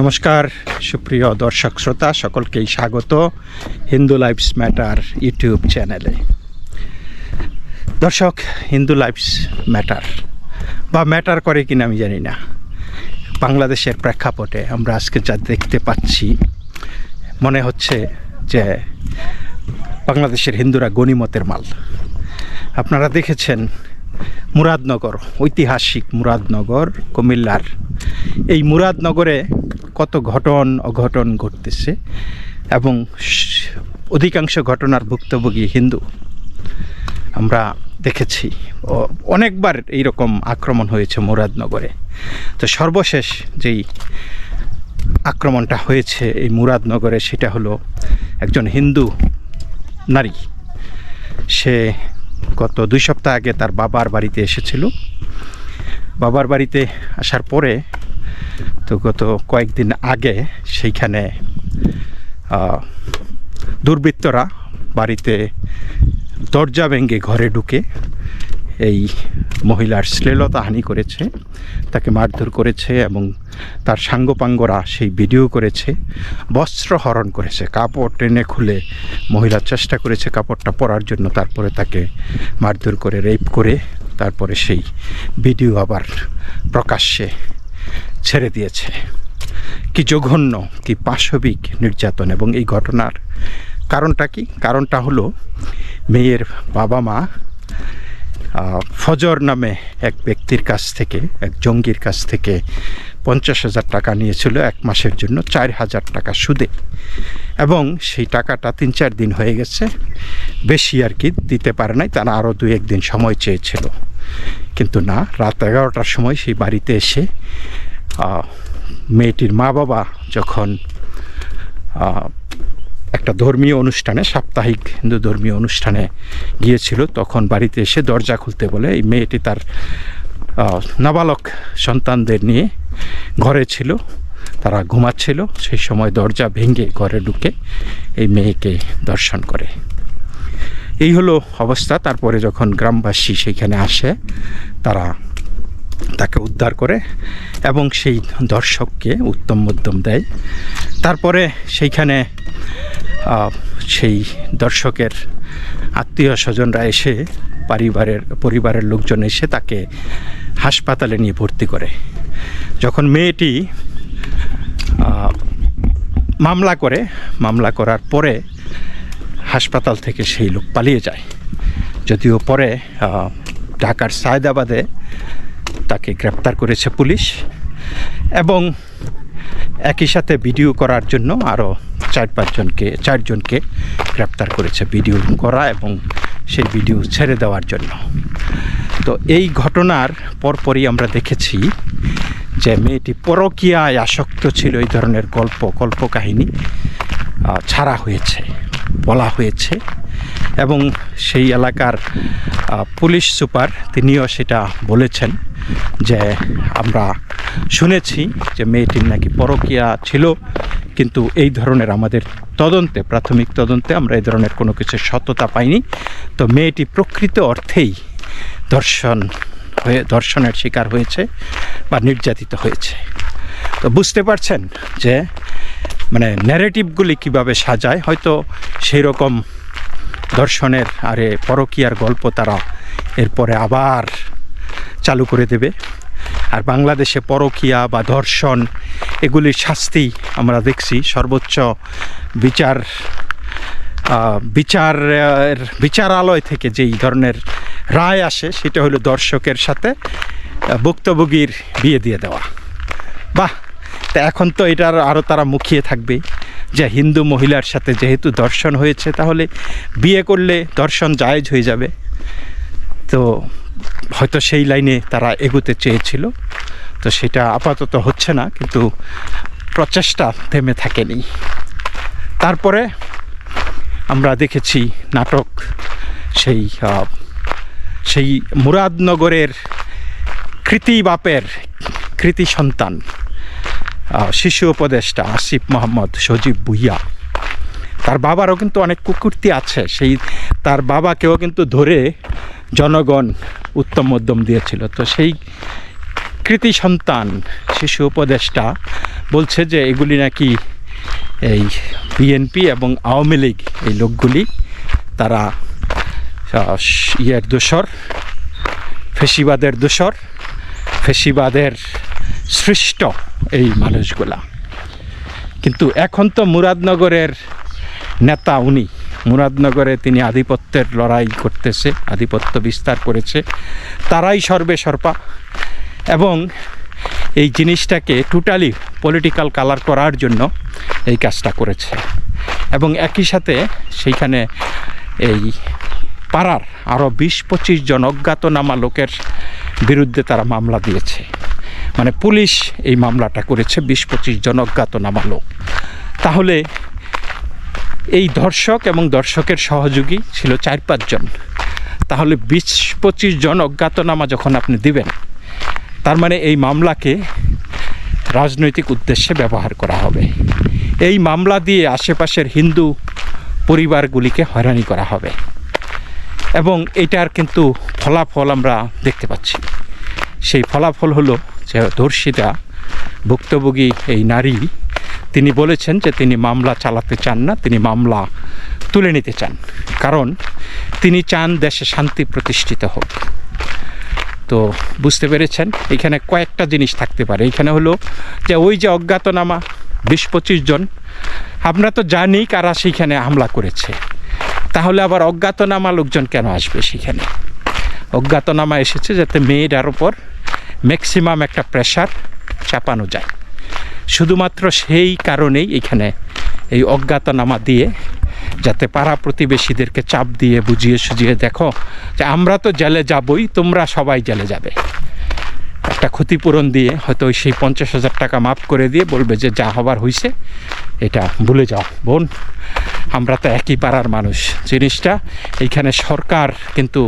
নমস্কার, সুপ্রিয় দর্শক শ্রোতা, সকলকেই স্বাগত হিন্দু লাইফস ম্যাটার ইউটিউব চ্যানেলে। দর্শক, হিন্দু লাইফস ম্যাটার বা ম্যাটার করে কিনা আমি জানি না। বাংলাদেশের প্রেক্ষাপটে আমরা আজকে যা দেখতে পাচ্ছি, মনে হচ্ছে যে বাংলাদেশের হিন্দুরা গণিমতের মাল। আপনারা দেখেছেন মুরাদনগর, ঐতিহাসিক মুরাদনগর, কুমিল্লার। এই মুরাদনগরে কত ঘটন, অঘটন ঘটতেছে এবং অধিকাংশ ঘটনার ভুক্তভোগী হিন্দু। আমরা দেখেছি অনেকবার এইরকম আক্রমণ হয়েছে মুরাদনগরে। তো সর্বশেষ যেই আক্রমণটা হয়েছে এই মুরাদনগরে, সেটা হলো একজন হিন্দু নারী। সে গত দুই সপ্তাহ আগে তার বাবার বাড়িতে এসেছিল। বাবার বাড়িতে আসার পরে তো গত কয়েকদিন আগে সেইখানে দুর্বৃত্তরা বাড়িতে দরজা ভেঙে ঘরে ঢুকে এই মহিলার শ্লীলতাহানি করেছে, তাকে মারধর করেছে এবং তার সাঙ্গপাঙ্গরা সেই ভিডিও করেছে, বস্ত্র হরণ করেছে, কাপড় টেনে খুলে মহিলা চেষ্টা করেছে কাপড়টা পরার জন্য, তারপরে তাকে মারধর করে, রেপ করে, তারপরে সেই ভিডিও আবার প্রকাশ্যে ছেড়ে দিয়েছে। কি জঘন্য, কি পাশবিক নির্যাতন এবং এই ঘটনার কারণটা কি? কারণটা হলো মেয়ের বাবা মা ফজর নামে এক ব্যক্তির কাছ থেকে, এক জঙ্গির কাছ থেকে পঞ্চাশ হাজার টাকা নিয়েছিল এক মাসের জন্য চার হাজার টাকা সুদে। এবং সেই টাকাটা তিন চার দিন হয়ে গেছে, বেশি আর কি দিতে পারে নাই, তারা আরও দু একদিন সময় চেয়েছিল। কিন্তু না, রাত এগারোটার সময় সেই বাড়িতে এসে মেয়েটির মা বাবা যখন একটা ধর্মীয় অনুষ্ঠানে, সাপ্তাহিক হিন্দু ধর্মীয় অনুষ্ঠানে গিয়েছিল, তখন বাড়িতে এসে দরজা খুলতে বলে এই মেয়েটি তার নাবালক সন্তানদের নিয়ে ঘরে ছিল, তারা ঘুমাচ্ছিল, সেই সময় দরজা ভেঙে ঘরে ঢুকে এই মেয়েকে দর্শন করে। এই হলো অবস্থা, তারপরে যখন গ্রামবাসী সেইখানে আসে, তারা তাকে উদ্ধার করে এবং সেই দর্শককে উত্তম মধ্যম দেয়। তারপরে সেইখানে সেই দর্শকের আত্মীয় স্বজনরা এসে পরিবারের পরিবারের লোকজন এসে তাকে হাসপাতালে নিয়ে ভর্তি করে। যখন মেয়েটি মামলা করে, মামলা করার পরে হাসপাতাল থেকে সেই লোক পালিয়ে যায়। যদিও পরে ঢাকার সায়দাবাদে তাকে গ্রেপ্তার করেছে পুলিশ এবং একই সাথে ভিডিও করার জন্য আরও চার পাঁচজনকে চারজনকে গ্রেপ্তার করেছে ভিডিও করা এবং সেই ভিডিও ছেড়ে দেওয়ার জন্য। তো এই ঘটনার পরপরই আমরা দেখেছি যে মেয়েটি পরকীয়ায় আসক্ত ছিল এই ধরনের গল্প কল্পকাহিনী আহ, ছাড়া হয়েছে। বলা হয়েছে এবং সেই এলাকার পুলিশ সুপার তিনিও সেটা বলেছেন যে আমরা শুনেছি যে মেয়েটির নাকি পরকীয়া ছিল, কিন্তু এই ধরনের আমাদের তদন্তে, প্রাথমিক তদন্তে আমরা এই ধরনের কোনো কিছু সততা পাইনি। তো মেয়েটি প্রকৃত অর্থেই দর্শন হয়ে দর্শনের শিকার হয়েছে বা নির্যাতিত হয়েছে। তো বুঝতে পারছেন যে মানে ন্যারেটিভগুলি কীভাবে সাজায়, হয়তো সেই রকম দর্শনের আরে পরকীয়ার গল্প তারা এরপরে আবার চালু করে দেবে। আর বাংলাদেশে পরকীয়া বা ধর্ষণ এগুলির শাস্তি আমরা দেখছি। সর্বোচ্চ বিচার বিচারের বিচারালয় থেকে যেই ধরনের রায় আসে, সেটা হলো দর্শকের সাথে ভুক্তভোগীর বিয়ে দিয়ে দেওয়া। বাহ! তা এখন তো এটার আরও তারা মুখিয়ে থাকবে যে হিন্দু মহিলার সাথে যেহেতু দর্শন হয়েছে, তাহলে বিয়ে করলে দর্শন জায়েজ হয়ে যাবে। তো হয়তো সেই লাইনে তারা এগুতে চেয়েছিল, তো সেটা আপাতত হচ্ছে না, কিন্তু প্রচেষ্টা থেমে থাকেনি। তারপরে আমরা দেখেছি নাটক, সেই সেই মুরাদনগরের কৃতি বাপের কৃতি সন্তান। শিশু উপদেষ্টা আসিফ মোহাম্মদ সজীব ভুইয়া। তার বাবারও কিন্তু অনেক কুকুরতি আছে। সেই তার বাবাকেও কিন্তু ধরে জনগণ উত্তম মধ্যম দিয়েছিল। তো সেই কৃতি সন্তান শিশু উপদেষ্টা বলছে যে, এগুলি নাকি এই বিএনপি এবং আওয়ামী লীগ, এই লোকগুলি তারা ইয়ের দোসর ফেসিবাদের দোসর ফেসিবাদের সৃষ্ট এই মানুষগুলা। কিন্তু এখন তো মুরাদনগরের নেতা উনি। মুরাদনগরে তিনি আধিপত্যের লড়াই করতেছে, আধিপত্য বিস্তার করেছে। তারাই সর্বে সর্পা। এবং এই জিনিসটাকে টোটালি পলিটিক্যাল কালার করার জন্য এই কাজটা করেছে। এবং একই সাথে সেইখানে এই পাড়ার আরও বিশ পঁচিশ জন অজ্ঞাতনামা লোকের বিরুদ্ধে তারা মামলা দিয়েছে। মানে পুলিশ এই মামলাটা করেছে বিশ পঁচিশ জন অজ্ঞাতনামা লোক। তাহলে এই দর্শক এবং দর্শকের সহযোগী ছিল চার পাঁচজন তাহলে বিশ পঁচিশ জন অজ্ঞাতনামা যখন আপনি দিবেন, তার মানে এই মামলাকে রাজনৈতিক উদ্দেশ্যে ব্যবহার করা হবে। এই মামলা দিয়ে আশেপাশের হিন্দু পরিবারগুলিকে হয়রানি করা হবে। এবং এটার কিন্তু ফলাফল আমরা দেখতে পাচ্ছি। সেই ফলাফল হলো যে ধর্ষিতা ভুক্তভোগী এই নারী, তিনি বলেছেন যে তিনি মামলা চালাতে চান না, তিনি মামলা তুলে নিতে চান। কারণ তিনি চান দেশে শান্তি প্রতিষ্ঠিত হোক। তো বুঝতে পেরেছেন, এখানে কয়েকটা জিনিস থাকতে পারে। এখানে হলো যে ওই যে অজ্ঞাতনামা, বিশ পঁচিশ জন, আমরা তো জানি কারা সেইখানে হামলা করেছে। তাহলে আবার অজ্ঞাতনামা লোকজন কেন আসবে সেখানে অজ্ঞাতনামা এসেছে যাতে মেয়েটার ওপর ম্যাক্সিমাম একটা প্রেশার চাপানো যায়। শুধুমাত্র সেই কারণেই এখানে এই অজ্ঞাতনামা দিয়ে যাতে পাড়া প্রতিবেশীদেরকে চাপ দিয়ে বুঝিয়ে সুঝিয়ে দেখো যে আমরা তো জেলে যাবই, তোমরা সবাই জেলে যাবে। একটা ক্ষতিপূরণ দিয়ে হয়তো ওই সেই পঞ্চাশ হাজার টাকা মাফ করে দিয়ে বলবে যে যা হবার হয়েছে এটা ভুলে যাও। বোন, আমরা তো একই পাড়ার মানুষ। জিনিসটা এইখানে সরকার কিন্তু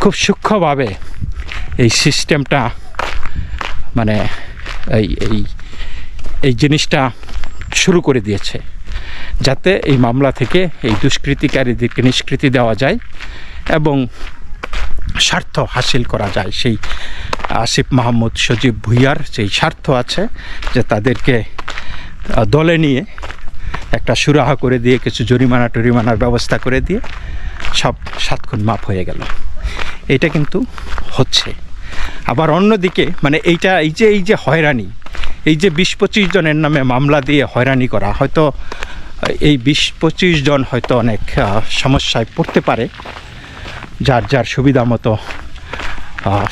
খুব সূক্ষ্মভাবে এই সিস্টেমটা মানে এই এই এই জিনিসটা শুরু করে দিয়েছে যাতে এই মামলা থেকে এই দুষ্কৃতিকারীদেরকে নিষ্কৃতি দেওয়া যায় এবং স্বার্থ হাসিল করা যায়। সেই আসিফ মাহমুদ সজীব ভুইয়ার সেই স্বার্থ আছে যে তাদেরকে দলে নিয়ে একটা সুরাহা করে দিয়ে, কিছু জরিমানা টরিমানার ব্যবস্থা করে দিয়ে সব সাতক্ষণ মাপ হয়ে গেল। এটা কিন্তু হচ্ছে। আবার অন্যদিকে মানে এইটা, এই যে এই যে হয়রানি, এই যে বিশ পঁচিশ জনের নামে মামলা দিয়ে হয়রানি করা, হয়তো এই বিশ পঁচিশ জন হয়তো অনেক সমস্যায় পড়তে পারে। যার যার সুবিধা মতো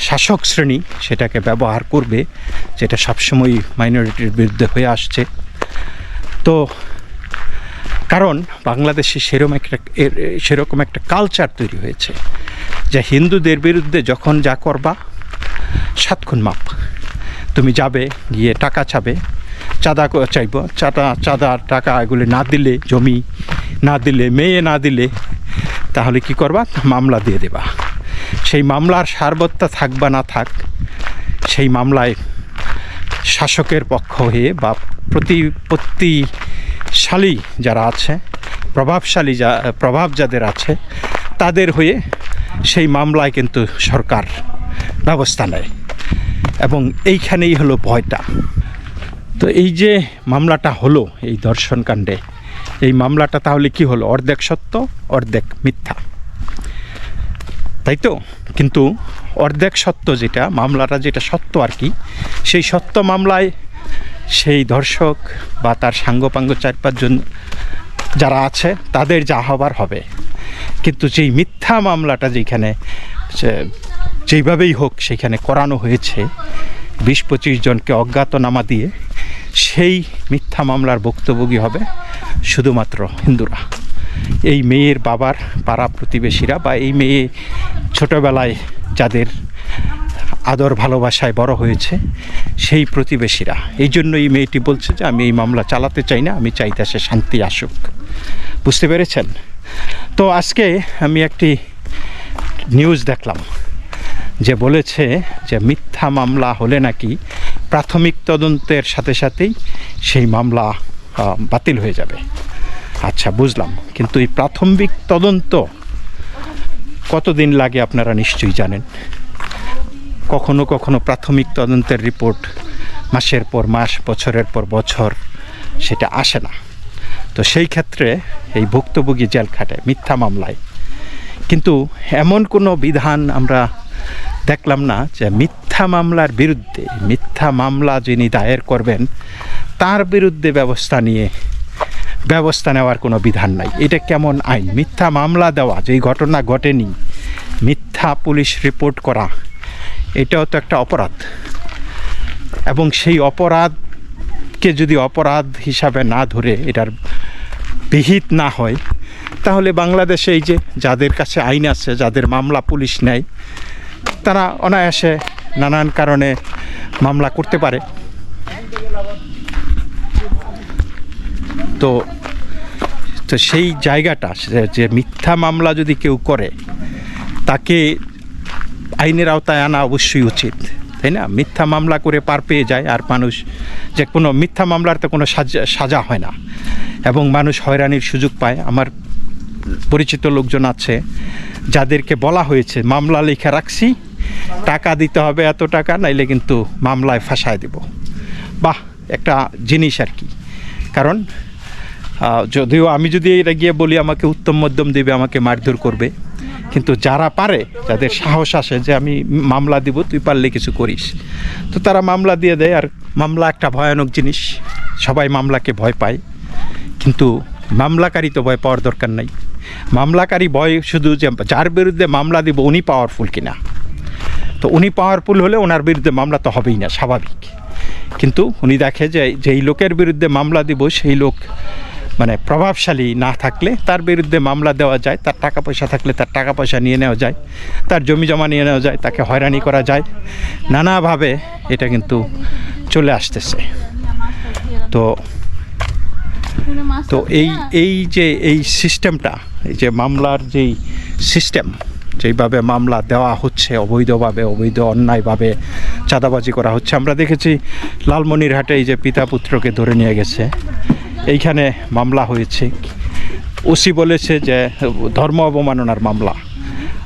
শাসক শ্রেণি সেটাকে ব্যবহার করবে, যেটা সবসময় মাইনরিটির বিরুদ্ধে হয়ে আসছে। তো কারণ বাংলাদেশে সেরকম একটা সেরকম একটা কালচার তৈরি হয়েছে, যে হিন্দুদের বিরুদ্ধে যখন যা করবা সাতক্ষণ মাপ। তুমি যাবে, গিয়ে টাকা চাবে। চাঁদা চাইব। চাঁদা চাঁদা, টাকা এগুলি না দিলে জমি, না দিলে মেয়ে না দিলে, তাহলে কি করবা? মামলা দিয়ে দেবা। সেই মামলার সারবত্তা থাক বা না থাক, সেই মামলায় শাসকের পক্ষ হয়ে বা প্রতিপত্তিশালী যারা আছে, প্রভাবশালী যা প্রভাব যাদের আছে, তাদের হয়ে সেই মামলায় কিন্তু সরকার ব্যবস্থা নেয়। এবং এইখানেই হলো ভয়টা। তো এই যে মামলাটা হলো এই দর্শন কাণ্ডে, এই মামলাটা তাহলে কি হলো? অর্ধেক সত্য, অর্ধেক মিথ্যা। তাই তো? কিন্তু অর্ধেক সত্য যেটা, মামলাটা যেটা সত্য আর কি, সেই সত্য মামলায় সেই দর্শক বা তার সাঙ্গপাঙ্গ চার পাঁচজন যারা আছে, তাদের যা হবার হবে। কিন্তু যেই মিথ্যা মামলাটা যেখানে যেইভাবেই হোক সেখানে করানো হয়েছে, বিশ পঁচিশ জনকে অজ্ঞাতনামা দিয়ে সেই মিথ্যা মামলার ভুক্তভোগী হবে শুধুমাত্র হিন্দুরা। এই মেয়ের বাবার পাড়া প্রতিবেশীরা বা এই মেয়ে ছোটবেলায় যাদের আদর ভালোবাসায় বড় হয়েছে, সেই প্রতিবেশীরা। এই জন্য এই মেয়েটি বলছে যে, আমি এই মামলা চালাতে চাই না, আমি চাই দেশে শান্তি আসুক। বুঝতে পেরেছেন? তো আজকে আমি একটি নিউজ দেখলাম। যে বলেছে যে মিথ্যা মামলা হলে নাকি প্রাথমিক তদন্তের সাথে সাথেই সেই মামলা বাতিল হয়ে যাবে। আচ্ছা বুঝলাম। কিন্তু এই প্রাথমিক তদন্ত কতদিন লাগে আপনারা নিশ্চয়ই জানেন? কখনো কখনো প্রাথমিক তদন্তের রিপোর্ট মাসের পর মাস, বছরের পর বছর সেটা আসে না। তো সেই ক্ষেত্রে এই ভুক্তভোগী জেল খাটে মিথ্যা মামলায়। কিন্তু এমন কোনো বিধান আমরা দেখলাম না যে মিথ্যা মামলার বিরুদ্ধে, মিথ্যা মামলা যিনি দায়ের করবেন, তার বিরুদ্ধে ব্যবস্থা নিয়ে ব্যবস্থা নেওয়ার কোনো বিধান নাই। এটা কেমন আইন? মিথ্যা মামলা দেওয়া, যেই ঘটনা ঘটেনি, মিথ্যা পুলিশ রিপোর্ট করা, এটাও তো একটা অপরাধ। এবং সেই অপরাধকে যদি অপরাধ হিসাবে না ধরে এটার বিহিত না হয়, তাহলে বাংলাদেশে এই যে যাদের কাছে আইন আছে, যাদের মামলা পুলিশ নেয় তারা অনায়াসে নানান কারণে মামলা করতে পারে। তো তো সেই জায়গাটা যে মিথ্যা মামলা যদি কেউ করে, তাকে আইনের আওতায় আনা অবশ্যই উচিত, তাই না? মিথ্যা মামলা করে পার পেয়ে যায়, আর মানুষ যে কোনো, মিথ্যা মামলার তো কোনো সাজা সাজা হয় না। এবং মানুষ হয়রানির সুযোগ পায়। আমার পরিচিত লোকজন আছে, যাদেরকে বলা হয়েছে, মামলা লেখা রাখছি, টাকা দিতে হবে এত টাকা, নাইলে কিন্তু মামলায় ফাঁসায় দেব। বাহ, একটা জিনিস আর কি। কারণ যদিও আমি যদি এটা গিয়ে বলি, আমাকে উত্তম মধ্যম দেবে, আমাকে মারধর করবে, কিন্তু যারা পারে, যাদের সাহস আসে যে আমি মামলা দিব, তুই পারলে কিছু করিস। তো তারা মামলা দিয়ে দেয়, আর মামলা একটা ভয়ানক জিনিস, সবাই মামলাকে ভয় পায়। কিন্তু মামলাকারী তো ভয় পাওয়ার দরকার নাই। মামলাকারী ভয় শুধু যে যার বিরুদ্ধে মামলা দিব উনি পাওয়ারফুল কিনা। তো উনি পাওয়ারফুল হলে ওনার বিরুদ্ধে মামলা তো হবেই না, স্বাভাবিক। কিন্তু উনি দেখে যে যেই লোকের বিরুদ্ধে মামলা দিব সেই লোক মানে প্রভাবশালী না থাকলে তার বিরুদ্ধে মামলা দেওয়া যায়, তার টাকা পয়সা থাকলে তার টাকা পয়সা নিয়ে নেওয়া যায়, তার জমি জমা নিয়ে নেওয়া যায়, তাকে হয়রানি করা যায়। নানাভাবে এটা কিন্তু চলে আসতেছে। তো তো এই এই যে এই সিস্টেমটা এই যে মামলার যেই সিস্টেম যেইভাবে মামলা দেওয়া হচ্ছে অবৈধভাবে অবৈধ অন্যায়ভাবে চাঁদাবাজি করা হচ্ছে আমরা দেখেছি লালমনিরহাটে এই যে পিতা পুত্রকে ধরে নিয়ে গেছে। এইখানে মামলা হয়েছে। ওসি বলেছে যে ধর্ম অবমাননার মামলা।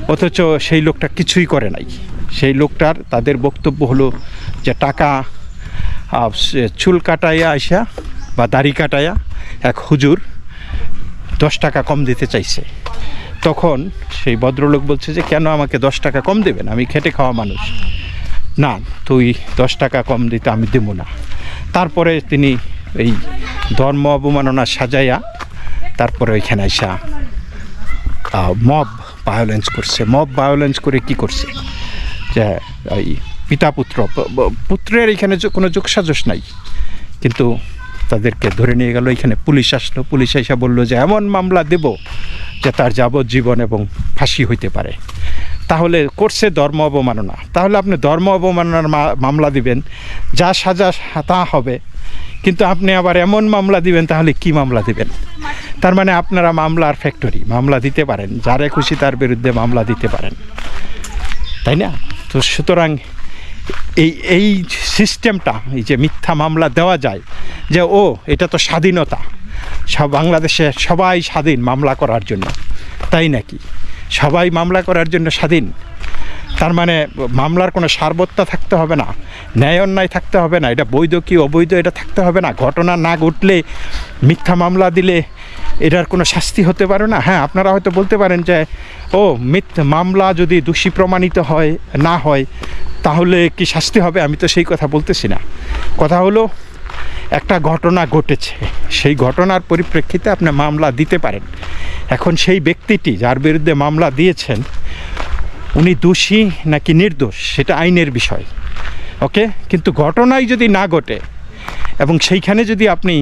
অথচ সেই লোকটা কিছুই করে নাই। সেই লোকটার তাদের বক্তব্য হলো যে টাকা চুল কাটাইয়া আইসা বা দাড়ি কাটাইয়া এক হুজুর দশ টাকা কম দিতে চাইছে। তখন সেই ভদ্রলোক বলছে যে, কেন আমাকে দশ টাকা কম দেবেন? আমি খেটে খাওয়া মানুষ। না, তুই দশ টাকা কম দিতে আমি দেবো না। তারপরে তিনি এই ধর্ম অবমাননা সাজাইয়া তারপরে ওইখানে আইসা মব ভায়োলেন্স করছে। মব ভায়োলেন্স করে কি করছে? যে, এই পিতা পুত্র পুত্রের এখানে কোনো যোগসাজস নাই। কিন্তু তাদেরকে ধরে নিয়ে গেল। এখানে পুলিশ আসলো। পুলিশ এসে বলল যে, এমন মামলা দেব যে তার যাবজ্জীবন এবং ফাঁসি হইতে পারে। তাহলে করছে ধর্ম অবমাননা। তাহলে আপনি ধর্ম অবমাননার মামলা দিবেন। যা সাজা, তা হবে। কিন্তু আপনি আবার এমন মামলা দিবেন, তাহলে কি মামলা দিবেন? তার মানে আপনারা মামলার ফ্যাক্টরি, মামলা দিতে পারেন। যারে খুশি তার বিরুদ্ধে মামলা দিতে পারেন। তাই না? তো সুতরাং এই এই সিস্টেমটা, এই যে মিথ্যা মামলা দেওয়া যায়, যে, ও, এটা তো স্বাধীনতা। সব বাংলাদেশে সবাই স্বাধীন মামলা করার জন্য। তাই নাকি? সবাই মামলা করার জন্য স্বাধীন। তার মানে মামলার কোনো সারবত্তা থাকতে হবে না, ন্যায় অন্যায় থাকতে হবে না, এটা বৈধ কি অবৈধ, এটা থাকতে হবে না। ঘটনা না ঘটলে মিথ্যা মামলা দিলে এটার কোনো শাস্তি হতে পারে না? হ্যাঁ আপনারা হয়তো বলতে পারেন যে, ও, মিথ্যা মামলা যদি দোষী প্রমাণিত হয়, না হয় তাহলে কি শাস্তি হবে? আমি তো সেই কথা বলতেছি না। কথা হলো, একটা ঘটনা ঘটেছে। সেই ঘটনার পরিপ্রেক্ষিতে আপনি মামলা দিতে পারেন। এখন সেই ব্যক্তিটি যার বিরুদ্ধে মামলা দিয়েছেন, উনি দোষী নাকি নির্দোষ, সেটা আইনের বিষয়। ওকে? কিন্তু ঘটনাই যদি না ঘটে, এবং সেইখানে যদি আপনি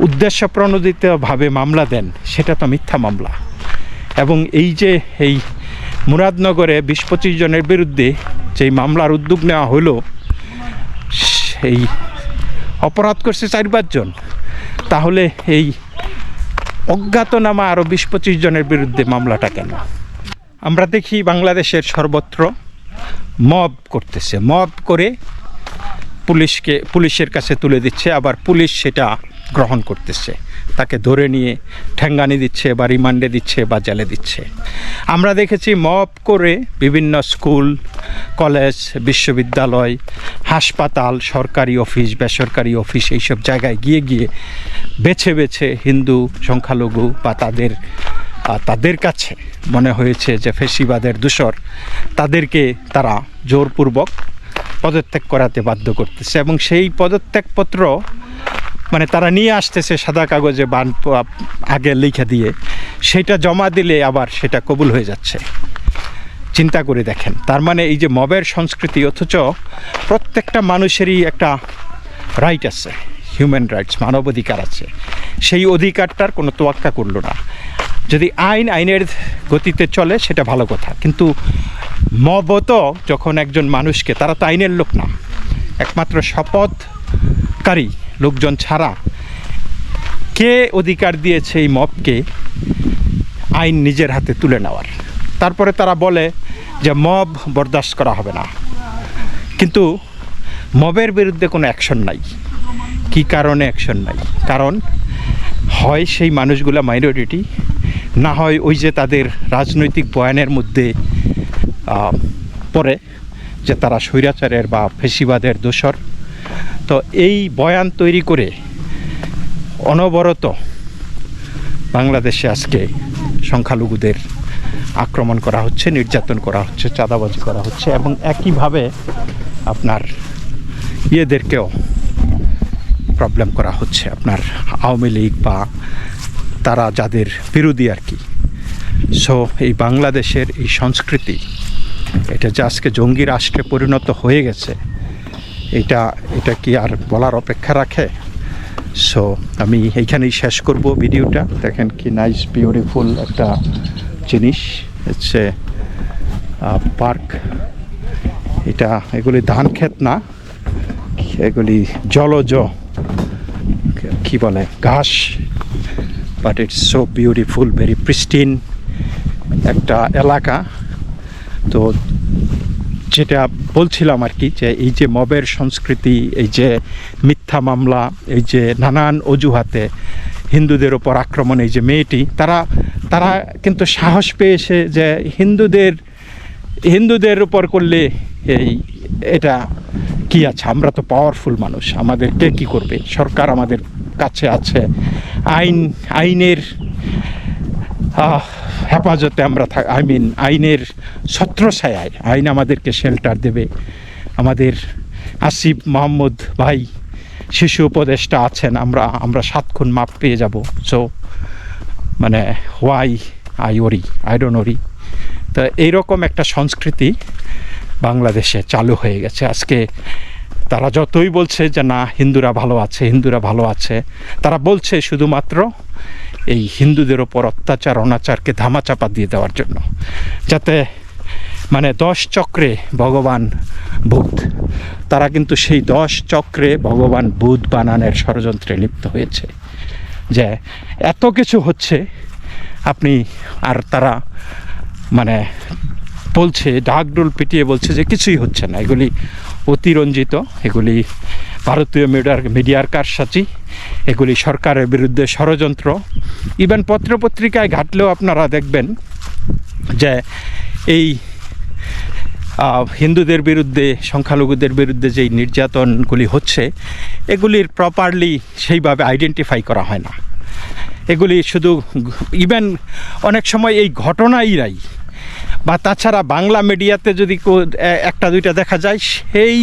উদ্দেশ্য প্রণোদিতভাবে মামলা দেন, সেটা তো মিথ্যা মামলা। এবং এই যে এই মুরাদনগরে বিশ পঁচিশ জনের বিরুদ্ধে যেই মামলার উদ্যোগ নেওয়া হলো, সেই অপরাধ করছে চার পাঁচজন তাহলে এই অজ্ঞাতনামা আরও বিশ পঁচিশ জনের বিরুদ্ধে মামলাটা কেন? আমরা দেখি বাংলাদেশের সর্বত্র মব করতেছে। মব করে পুলিশকে, পুলিশের কাছে তুলে দিচ্ছে। আবার পুলিশ সেটা গ্রহণ করতেছে। তাকে ধরে নিয়ে ঠ্যাঙ্গানি দিচ্ছে বা রিমান্ডে দিচ্ছে বা জেলে দিচ্ছে। আমরা দেখেছি মপ করে বিভিন্ন স্কুল, কলেজ, বিশ্ববিদ্যালয়, হাসপাতাল, সরকারি অফিস, বেসরকারি অফিস এইসব জায়গায় গিয়ে গিয়ে বেছে বেছে হিন্দু, সংখ্যালঘু বা তাদের তাদের কাছে মনে হয়েছে যে ফেসিবাদের দূষর তাদেরকে তারা জোরপূর্বক পদত্যাগ করাতে বাধ্য করতেছে এবং সেই পদত্যাগপত্র মানে তারা নিয়ে আসতেছে সাদা কাগজে বান আগে লিখে দিয়ে। সেটা জমা দিলে আবার সেটা কবুল হয়ে যাচ্ছে। চিন্তা করে দেখেন। তার মানে এই যে মবের সংস্কৃতি, অথচ প্রত্যেকটা মানুষেরই একটা রাইট আছে হিউম্যান রাইটস মানবাধিকার আছে। সেই অধিকারটার কোনো তোয়াক্কা করল না। যদি আইন, আইনের গতিতে চলে, সেটা ভালো কথা। কিন্তু মবত যখন একজন মানুষকে, তারা তো আইনের লোক না। একমাত্র শপথকারী লোকজন ছাড়া কে অধিকার দিয়েছে এই মবকে আইন নিজের হাতে তুলে নেওয়ার? তারপরে তারা বলে যে মব বরদাস্ত করা হবে না। কিন্তু মবের বিরুদ্ধে কোনো অ্যাকশন নাই। কি কারণে অ্যাকশন নাই? কারণ হয় সেই মানুষগুলা মাইনরিটি, না হয় ওই যে তাদের রাজনৈতিক বয়ানের মধ্যে পড়ে যে তারা স্বৈরাচারের বা ফেসিবাদের দোসর তো এই বয়ান তৈরি করে অনবরত বাংলাদেশে আজকে সংখ্যালঘুদের আক্রমণ করা হচ্ছে, নির্যাতন করা হচ্ছে, চাঁদাবাজি করা হচ্ছে এবং একইভাবে আপনার ইয়েদেরকেও প্রবলেম করা হচ্ছে। আপনার আওয়ামী লীগ বা তারা যাদের বিরোধী আর কি। সো এই বাংলাদেশের এই সংস্কৃতি, এটা যে আজকে জঙ্গি রাষ্ট্রে পরিণত হয়ে গেছে এটা এটা কি আর বলার অপেক্ষা রাখে? সো আমি এইখানেই শেষ করব ভিডিওটা। দেখেন কি নাইস বিউটিফুল একটা জিনিস। হচ্ছে পার্ক এটা এগুলি ধান ক্ষেত না, এগুলি জলজ, কি বলে, ঘাস। But it's so beautiful very pristine একটা এলাকা। তো যেটা বলছিলাম আর কি, যে এই যে মবের সংস্কৃতি, এই যে মিথ্যা মামলা, এই যে নানান অজুহাতে হিন্দুদের ওপর আক্রমণ, এই যে মেয়েটি, তারা তারা কিন্তু সাহস পেয়েছে যে হিন্দুদের হিন্দুদের উপর করলে এই, এটা কি আছে? আমরা তো পাওয়ারফুল মানুষ আমাদের কে করবে? সরকার আমাদের কাছে আছে, আইন, আইনের হেফাজতে আমরা থাক আই মিন আইনের ছত্রছায়ায় আইন আমাদেরকে শেল্টার দেবে। আমাদের আসিফ মোহাম্মদ ভাই শিশু উপদেষ্টা আছেন, আমরা আমরা সাত খুন মাপ পেয়ে যাব। সো মানে why I worry I don't worry তো এইরকম একটা সংস্কৃতি বাংলাদেশে চালু হয়ে গেছে। আজকে তারা যতই বলছে যে না, হিন্দুরা ভালো আছে, হিন্দুরা ভালো আছে, তারা বলছে শুধুমাত্র এই হিন্দুদের ওপর অত্যাচার, অনাচারকে ধামাচাপা দিয়ে দেওয়ার জন্য। যাতে মানে দশ চক্রে ভগবান বুধ, তারা কিন্তু সেই দশ চক্রে ভগবান বুধ বানানের ষড়যন্ত্রে লিপ্ত হয়েছে। যে এত কিছু হচ্ছে, আপনি আর তারা মানে বলছে ডাকডোল পিটিয়ে বলছে যে কিছুই হচ্ছে না। এগুলি অতিরঞ্জিত, এগুলি ভারতীয় মিডিয়ার মিডিয়ার কারসাচি এগুলি সরকারের বিরুদ্ধে ষড়যন্ত্র। ইভেন পত্রপত্রিকায় ঘাটলেও আপনারা দেখবেন যে এই হিন্দুদের বিরুদ্ধে, সংখ্যালঘুদের বিরুদ্ধে যেই নির্যাতনগুলি হচ্ছে, এগুলির প্রপারলি সেইভাবে আইডেন্টিফাই করা হয় না। এগুলি শুধু ইভেন অনেক সময় এই ঘটনাইরাই বা তাছাড়া বাংলা মিডিয়াতে যদি একটা দুইটা দেখা যায়, সেই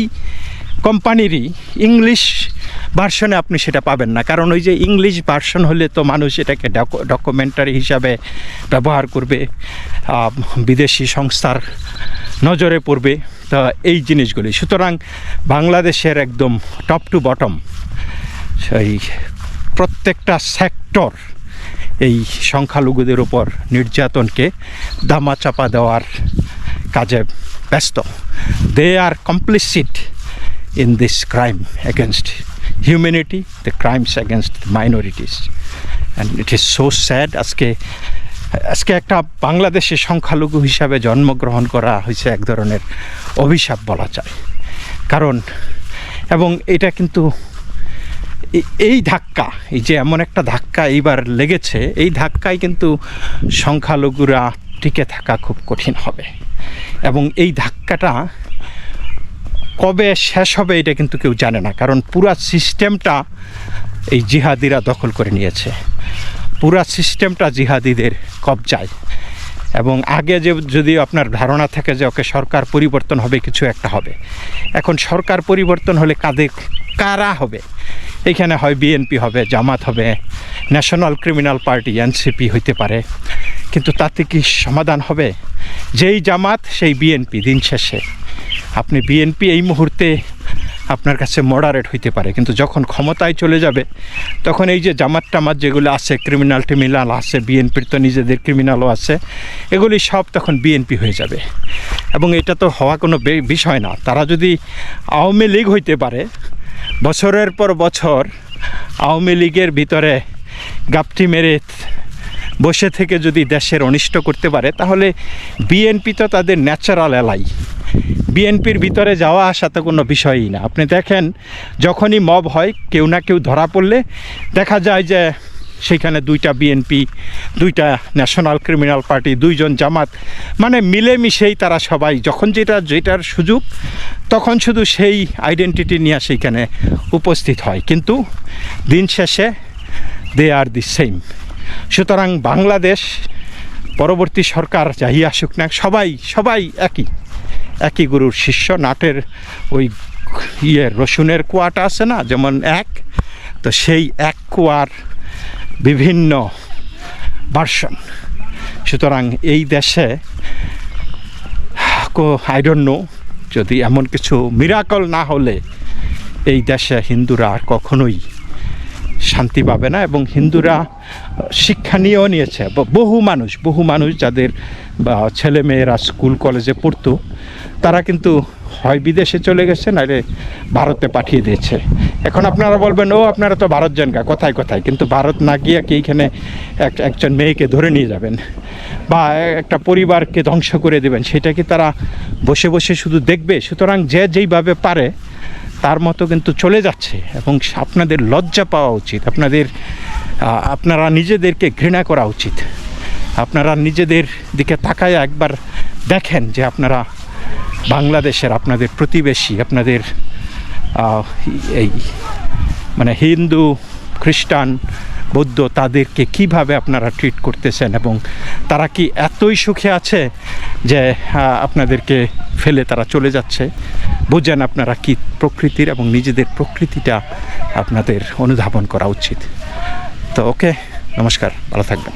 কোম্পানিরই ইংলিশ ভার্সনে আপনি সেটা পাবেন না। কারণ ওই যে ইংলিশ ভার্সন হলে তো মানুষ এটাকে ডকুমেন্টারি হিসাবে ব্যবহার করবে বিদেশি সংস্থার নজরে পড়বে, তা এই জিনিসগুলি। সুতরাং বাংলাদেশের একদম টপ টু বটম সেই প্রত্যেকটা সেক্টর এই সংখ্যালঘুদের উপর নির্যাতনকে দামা চাপা দেওয়ার কাজে ব্যস্ত। They are complicit in this crime against humanity the crimes against minorities and it is so sad আজকে আজকে একটা বাংলাদেশে সংখ্যালঘু হিসাবে জন্মগ্রহণ করা হয়েছে এক ধরনের অভিশাপ বলা যায়। কারণ, এবং এটা কিন্তু এই- ধাক্কা, এই যে এমন একটা ধাক্কা এইবার লেগেছে, এই ধাক্কায় কিন্তু সংখ্যালঘুরা টিকে থাকা খুব কঠিন হবে। এবং এই ধাক্কাটা কবে শেষ হবে এটা কিন্তু কেউ জানে না, কারণ পুরা সিস্টেমটা এই জিহাদিরা দখল করে নিয়েছে। পুরা সিস্টেমটা জিহাদিদের কবজায়। এবং আগে যে যদি আপনার ধারণা থাকে যে ওকে সরকার পরিবর্তন হবে, কিছু একটা হবে। এখন সরকার পরিবর্তন হলে কাদের কারা হবে? এখানে হয় বিএনপি হবে, জামাত হবে ন্যাশনাল ক্রিমিনাল পার্টি এনসিপি হইতে পারে। কিন্তু তাতে কি সমাধান হবে? যেই জামাত, সেই বিএনপি দিন শেষে। আপনি বিএনপি এই মুহূর্তে আপনার কাছে মডারেট হইতে পারে। কিন্তু যখন ক্ষমতায় চলে যাবে, তখন এই যে জামাত টামাত যেগুলো আছে ক্রিমিনাল টিমিনাল আছে বিএনপির তো নিজেদের ক্রিমিনালও আছে, এগুলি সব তখন বিএনপি হয়ে যাবে। এবং এটা তো হওয়া কোনো বিষয় না। তারা যদি আওয়ামী লীগ হইতে পারে বছরের পর বছর আওয়ামী লীগের ভিতরে গাপটি মেরে বসে থেকে যদি দেশের অনিষ্ট করতে পারে, তাহলে বিএনপি তো তাদের ন্যাচারাল এলাই বিএনপির ভিতরে যাওয়া আসা তো কোনো বিষয়ই না। আপনি দেখেন, যখনই মব হয়, কেউ না কেউ ধরা পড়লে দেখা যায় যে সেখানে দুইটা বিএনপি দুইটা ন্যাশনাল ক্রিমিনাল পার্টি দুইজন জামাত মানে মিলেমিশেই তারা সবাই, যখন যেটা, যেটার সুযোগ, তখন শুধু সেই আইডেন্টিটি নিয়ে সেইখানে উপস্থিত হয়। কিন্তু দিন শেষে দে আর দি সেম সুতরাং বাংলাদেশ, পরবর্তী সরকার যাই আসুক না, সবাই সবাই একই একই গুরুর শিষ্য। নাটের ওই ইয়ে রসুনের কুয়াটা আছে না, যেমন এক, তো সেই এক কুয়ার বিভিন্ন ভার্সন সুতরাং এই দেশে আই ডোন্ট নো যদি এমন কিছু মিরাকল না হলে এই দেশে হিন্দুরা আর কখনোই শান্তি পাবে না এবং হিন্দুরা শিক্ষা নিয়েও নিয়েছে। বহু মানুষ বহু মানুষ যাদের, বা ছেলে মেয়েরা স্কুল কলেজে পড়তো তারা কিন্তু হয় বিদেশে চলে গেছে, নাহলে ভারতে পাঠিয়ে দিয়েছে। এখন আপনারা বলবেন, ও, আপনারা তো ভারত গা, কোথায় কোথায়? কিন্তু ভারত না গিয়ে কি এইখানে এক, একজন মেয়েকে ধরে নিয়ে যাবেন? বা একটা পরিবারকে ধ্বংস করে দেবেন? সেটা কি তারা বসে বসে শুধু দেখবে? সুতরাং যে যেইভাবে পারে, তার মতো কিন্তু চলে যাচ্ছে। এবং আপনাদের লজ্জা পাওয়া উচিত। আপনাদের আপনারা নিজেদেরকে ঘৃণা করা উচিত। আপনারা নিজেদের দিকে তাকায় একবার দেখেন যে আপনারা বাংলাদেশের আপনাদের প্রতিবেশী, আপনাদের এই মানে হিন্দু, খ্রিস্টান, বৌদ্ধ, তাদেরকে কীভাবে আপনারা ট্রিট করতেছেন এবং তারা কি এতই সুখে আছে যে আপনাদেরকে ফেলে তারা চলে যাচ্ছে? বুঝেন আপনারা কি প্রকৃতির এবং নিজেদের প্রকৃতিটা আপনাদের অনুধাবন করা উচিত। তো ওকে, নমস্কার, ভালো থাকবেন।